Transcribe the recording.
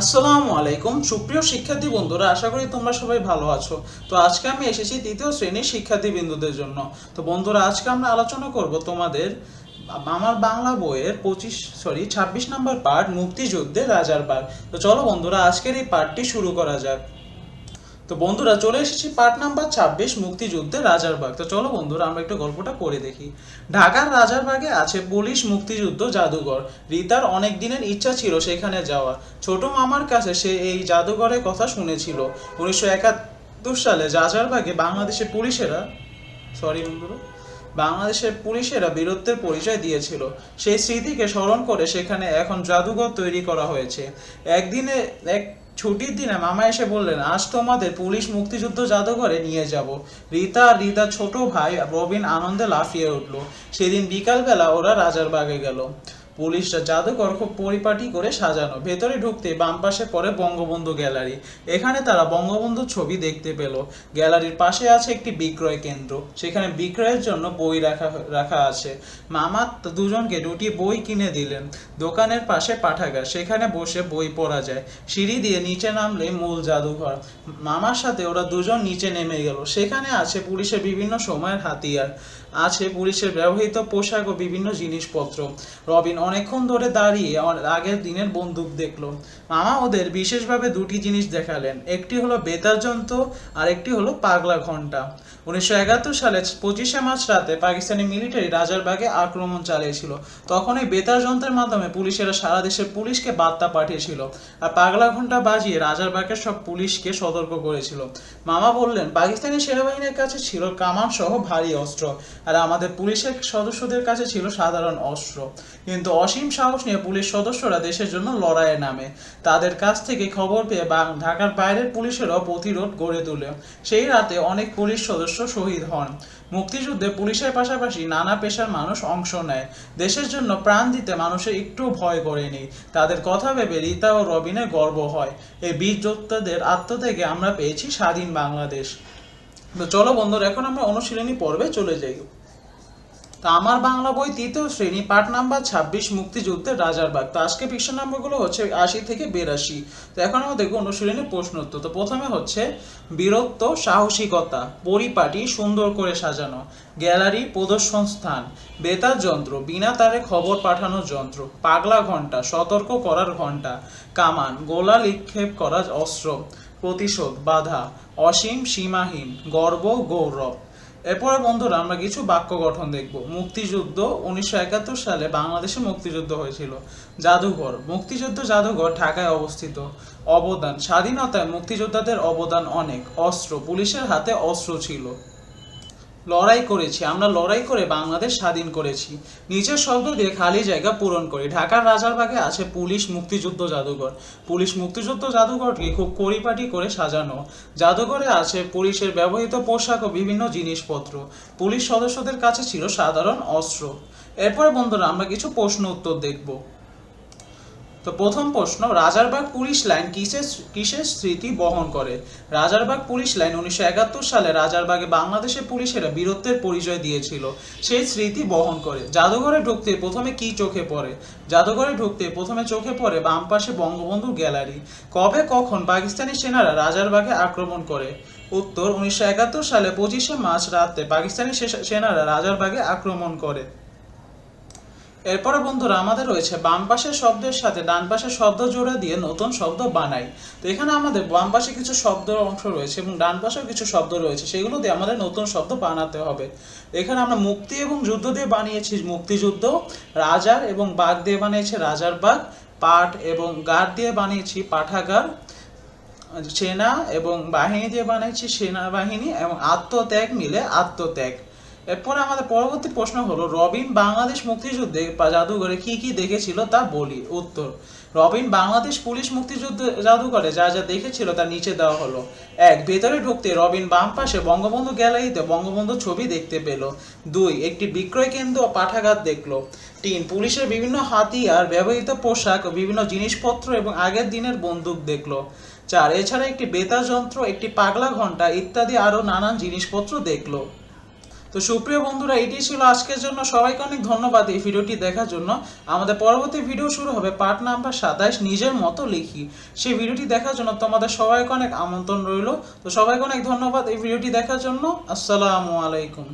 আসসালামু আলাইকুম। সুপ্রিয় শিক্ষার্থী বন্ধুরা, আশা করি তোমরা সবাই ভালো আছো। তো আজকে আমি এসেছি তৃতীয় শ্রেণির শিক্ষার্থী বিন্দুদের জন্য। তো বন্ধুরা, আজকে আমরা আলোচনা করব তোমাদের আমার বাংলা বইয়ের পঁচিশ সরি ছাব্বিশ নম্বর পার্ট মুক্তিযুদ্ধে রাজার পার্ট তো চলো বন্ধুরা, আজকের এই পার্টটি শুরু করা যাক। তো বন্ধুরা চলে এসেছি পার্ট নাম্বার ছাব্বিশ মুক্তিযুদ্ধে রাজারবাগ। তো চলো বন্ধুরা, আমরা একটু গল্পটা পড়ে দেখি। ঢাকার রাজারবাগে আছে পুলিশ মুক্তিযুদ্ধ জাদুঘর। রিতার অনেক দিনের ইচ্ছা ছিল সেখানে যাওয়া ছোট মামার কাছে সে এই জাদুঘরের কথা শুনেছিল। উনিশশো একাত্তর সালে রাজারবাগে বাংলাদেশের পুলিশেরা সরি বন্ধুরা, বাংলাদেশের পুলিশেরা বীরত্বের পরিচয় দিয়েছিল। সেই স্মৃতিকে স্মরণ করে সেখানে এখন জাদুঘর তৈরি করা হয়েছে। একদিনে এক ছুটির দিনে মামা এসে বললেন, আজ তোমাদের পুলিশ মুক্তিযুদ্ধ জাদুঘরে নিয়ে যাব। রীতা আর রীতার ছোট ভাই রবিন আনন্দে লাফিয়ে উঠল। সেদিন বিকালবেলা ওরা রাজারবাগে গেল। পুলিশরা জাদুঘর খুব পরিপাটি করে সাজানো। ভেতরে ঢুকতে বাম পাশে পড়ে বঙ্গবন্ধু গ্যালারি। এখানে তারা বঙ্গবন্ধুর ছবি দেখতে পেল। গ্যালারির পাশে আছে একটি বিক্রয় কেন্দ্র। সেখানে বিক্রয়ের জন্য বই রাখা রাখা আছে। মামা দুজনকে দুটি বই কিনে দিলেন। দোকানের পাশে পাঠাগার। সেখানে বসে বই পড়া যায়। সিঁড়ি দিয়ে নিচে নামলে মূল জাদুঘর। মামার সাথে ওরা দুজন নিচে নেমে গেল। সেখানে আছে পুলিশের বিভিন্ন সময়ের হাতিয়ার। আছে পুলিশের ব্যবহৃত পোশাক ও বিভিন্ন জিনিসপত্র। রবিন অনেকক্ষণ ধরে দাঁড়িয়ে আগের দিনের বন্দুক দেখল। মামা ওদের বিশেষভাবে দুটি জিনিস দেখালেন। একটি হলো বেতার যন্ত্র আর একটি হলো পাগলা ঘণ্টা। উনিশশো একাত্তর সালে পঁচিশে মার্চ রাতে পাকিস্তানি মিলিটারি রাজারবাগে আক্রমণ চালিয়েছিল। তখন এই বেতার যন্ত্রের মাধ্যমে পুলিশেরা সারা দেশের পুলিশকে বার্তা পাঠিয়েছিল আর পাগলা ঘণ্টা বাজিয়ে রাজারবাগের সব পুলিশকে সতর্ক করেছিল। মামা বললেন, পাকিস্তানি সেনাবাহিনীর কাছে ছিল কামান সহ ভারী অস্ত্র আর আমাদের পুলিশের সদস্যদের কাছে ছিল সাধারণ অস্ত্র। কিন্তু অসীম সাহস নিয়ে পুলিশ সদস্যরা দেশের জন্য লড়াইয়ে নামে। তাদের কাছ থেকে খবর পেয়ে ঢাকার বাইরের পুলিশেরও প্রতিরোধ গড়ে তোলে। সেই রাতে অনেক পুলিশ সদস্য শহীদ হন। মুক্তিযুদ্ধে পুলিশের পাশাপাশি নানা পেশার মানুষ অংশ নেয়। দেশের জন্য প্রাণ দিতে মানুষের একটু ভয় করেনি। তাদের কথা ভেবে রীতা ও রবিনে গর্ব হয়। এই বীর যোদ্ধাদের আত্মত্যাগে আমরা পেয়েছি স্বাধীন বাংলাদেশ। তো চলো বন্ধুরা, এখন আমরা অনুশীলনী পর্বে চলে যাই। তা আমার বাংলা বই তৃতীয় শ্রেণি, পাঠ নাম্বার ছাব্বিশ, মুক্তিযুদ্ধের রাজারবাগ তো আজকে পৃষ্ঠ নাম্বারগুলো হচ্ছে আশি থেকে বেরাশি। তো এখন আমরা দেখব অনুশীলনী প্রশ্ন উত্তর তো প্রথমে হচ্ছে, বীরত্ব, সাহসিকতা, পরিপাটি, সুন্দর করে সাজানো, গ্যালারি, প্রদর্শন স্থান, বেতার যন্ত্র, বিনা তারে খবর পাঠানোর যন্ত্র, পাগলা ঘণ্টা সতর্ক করার ঘণ্টা কামান, গোলা নিক্ষেপ করার অস্ত্র, প্রতিশোধ, বাধা, অসীম সীমাহীন, গর্ব, গৌরব। এরপরে বন্ধুরা আমরা কিছু বাক্য গঠন দেখব। মুক্তিযুদ্ধ উনিশশো একাত্তর সালে বাংলাদেশে মুক্তিযুদ্ধ হয়েছিল। জাদুঘর। মুক্তিযুদ্ধ জাদুঘর ঢাকায় অবস্থিত। অবদান। স্বাধীনতায় মুক্তিযোদ্ধাদের অবদান অনেক। অস্ত্র। পুলিশের হাতে অস্ত্র ছিল। লড়াই করেছি, আমরা লড়াই করে বাংলাদেশ স্বাধীন করেছি। নিচের শব্দ দিয়ে খালি জায়গা পূরণ করি। ঢাকার রাজারবাগে আছে পুলিশ মুক্তিযুদ্ধ জাদুঘর। পুলিশ মুক্তিযুদ্ধ জাদুঘরটি খুব পরিপাটি করে সাজানো। জাদুঘরে আছে পুলিশের ব্যবহৃত পোশাক ও বিভিন্ন জিনিসপত্র। পুলিশ সদস্যদের কাছে ছিল সাধারণ অস্ত্র। এরপরে বন্ধুরা, আমরা কিছু প্রশ্ন উত্তর দেখব। তো প্রথম প্রশ্ন, রাজারবাগ পুলিশ লাইন কিসের কিসের স্মৃতি বহন করে? রাজারবাগ পুলিশ লাইন উনিশশো একাত্তর সালে রাজারবাগে বাংলাদেশের পুলিশেরা বীরত্বের পরিচয় দিয়েছিল। সেই স্মৃতি বহন করে। জাদুঘরে ঢুকতে প্রথমে কি চোখে পড়ে? জাদুঘরে ঢুকতে প্রথমে চোখে পড়ে বাম পাশে বঙ্গবন্ধু গ্যালারি। কবে, কখন পাকিস্তানি সেনারা রাজারবাগে আক্রমণ করে? উত্তর, উনিশশো একাত্তর সালে পঁচিশে মার্চ রাতে পাকিস্তানি সেনারা রাজারবাগে আক্রমণ করে। এরপরে বন্ধুরা আমাদের রয়েছে বাম পাশের শব্দের সাথে ডান পাশের শব্দ জোড়া দিয়ে নতুন শব্দ বানাই। তো এখানে আমাদের বাম পাশে কিছু শব্দের অংশ রয়েছে এবং ডান পাশেও কিছু শব্দ রয়েছে। সেগুলো দিয়ে আমাদের নতুন শব্দ বানাতে হবে। এখানে আমরা মুক্তি এবং যুদ্ধ দিয়ে বানিয়েছি। মুক্তিযুদ্ধ, রাজার এবং বাঘ দিয়ে বানিয়েছি। রাজার বাঘ, পাট এবং গার দিয়ে বানিয়েছি। পাঠাগার, সেনা এবং বাহিনী দিয়ে বানিয়েছি। সেনাবাহিনী এবং আত্মত্যাগ মিলে আত্মত্যাগ। এরপরে আমাদের পরবর্তী প্রশ্ন হলো, রবিন বাংলাদেশ মুক্তিযুদ্ধে জাদুঘরে কি কি দেখেছিল তা বলি। উত্তর, রবিন বাংলাদেশ পুলিশ মুক্তিযুদ্ধ জাদুঘরে যা যা দেখেছিল তা নিচে দেওয়া হলো। এক, ভেতরে ঢুকতে রবিন বাম পাশে বঙ্গবন্ধু গ্যালারিতে বঙ্গবন্ধু ছবি দেখতে পেল। দুই, একটি বিক্রয় কেন্দ্র পাঠাগার দেখল। তিন, পুলিশের বিভিন্ন হাতিয়ার, ব্যবহৃত পোশাক বিভিন্ন জিনিসপত্র এবং আগের দিনের বন্দুক দেখল। চার, এছাড়া একটি বেতার যন্ত্র, একটি পাগলা ঘণ্টা ইত্যাদি আরও নানান জিনিসপত্র দেখল। তো সুপ্রিয় বন্ধুরা, এটি ছিল আজকের জন্য। সবাইকে অনেক ধন্যবাদ এই ভিডিওটি দেখার জন্য। আমাদের পরবর্তী ভিডিও শুরু হবে পার্ট নাম্বার সাতাইশ, নিজের মতো লিখি। সেই ভিডিওটি দেখার জন্য তোমাদের সবাইকে অনেক আমন্ত্রণ রইল। তো সবাইকে অনেক ধন্যবাদ এই ভিডিওটি দেখার জন্য। আসসালামু আলাইকুম।